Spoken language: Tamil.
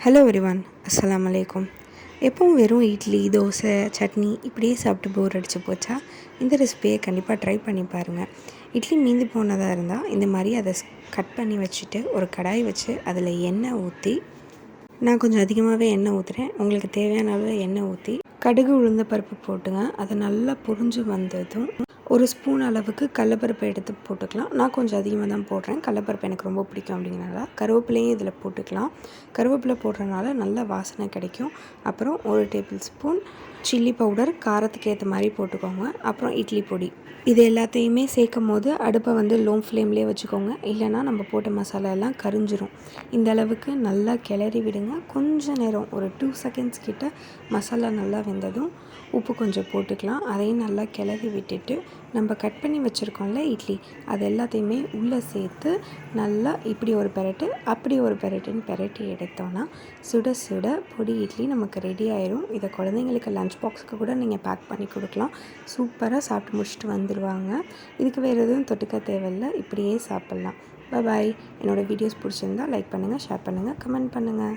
ஹலோ எவ்ரிவான் அஸ்லாம் அலைக்கும் எப்பவும் வெறும் இட்லி தோசை சட்னி இப்படியே சாப்பிட்டு போர் அடித்து போச்சா? இந்த ரெசிபியை கண்டிப்பாக ட்ரை பண்ணி பாருங்கள் இட்லி மீந்து போனதாக இருந்தால் இந்த மாதிரி அதை கட் பண்ணி வச்சுட்டு ஒரு கடாய் வச்சு அதில் எண்ணெய் ஊற்றி நான் கொஞ்சம் அதிகமாகவே எண்ணெய் ஊற்றுறேன் உங்களுக்கு தேவையான அளவு எண்ணெய் ஊற்றி கடுகு உளுந்த பருப்பு போட்டுங்க. அது நல்லா புரிஞ்சு வந்ததும் ஒரு ஸ்பூன் அளவுக்கு கடலப்பருப்பு எடுத்து போட்டுக்கலாம். நான் கொஞ்சம் அதிகமாக தான் போடுறேன். கடலப்பருப்பு எனக்கு ரொம்ப பிடிக்கும் அப்படிங்கிறனால கருவேப்பிலையும் இதில் போட்டுக்கலாம். கருவேப்பிலை போடுறதுனால நல்ல வாசனை கிடைக்கும். அப்புறம் ஒரு டேபிள் ஸ்பூன் சில்லி பவுடர் காரத்துக்கு ஏற்ற மாதிரி போட்டுக்கோங்க. அப்புறம் இட்லி பொடி. இது எல்லாத்தையுமே சேர்க்கும் போது அடுப்பை வந்து லோ ஃப்ளேம்லேயே வச்சுக்கோங்க. இல்லைனா நம்ம போட்ட மசாலா எல்லாம் கரிஞ்சிரும். இந்த அளவுக்கு நல்லா கிளறி விடுங்க. கொஞ்சம் நேரம் ஒரு டூ செகண்ட்ஸ் கிட்ட மசாலா நல்லா வெந்ததும் உப்பு கொஞ்சம் போட்டுக்கலாம். அதையும் நல்லா கிளறி விட்டுட்டு நம்ம கட் பண்ணி வச்சுருக்கோம்ல இட்லி அது எல்லாத்தையுமே உள்ளே சேர்த்து நல்லா இப்படி ஒரு பெரட்டு அப்படி ஒரு பெரட்டுன்னு பெரட்டி எடுத்தோன்னா சுட சுட பொடி இட்லி நமக்கு ரெடி ஆயிரும். இதை குழந்தைங்களுக்கு லஞ்ச் பாக்ஸுக்கு கூட நீங்கள் பேக் பண்ணி கொடுக்கலாம். சூப்பராக சாப்பிட்டு முடிச்சுட்டு வந்துடுவாங்க இதுக்கு வேறு எதுவும் தொட்டுக்க தேவையில்லை. இப்படியே சாப்பிட்லாம். பாய் என்னோடய வீடியோஸ் பிடிச்சிருந்தா லைக் பண்ணுங்கள் ஷேர் பண்ணுங்கள் கமெண்ட் பண்ணுங்கள்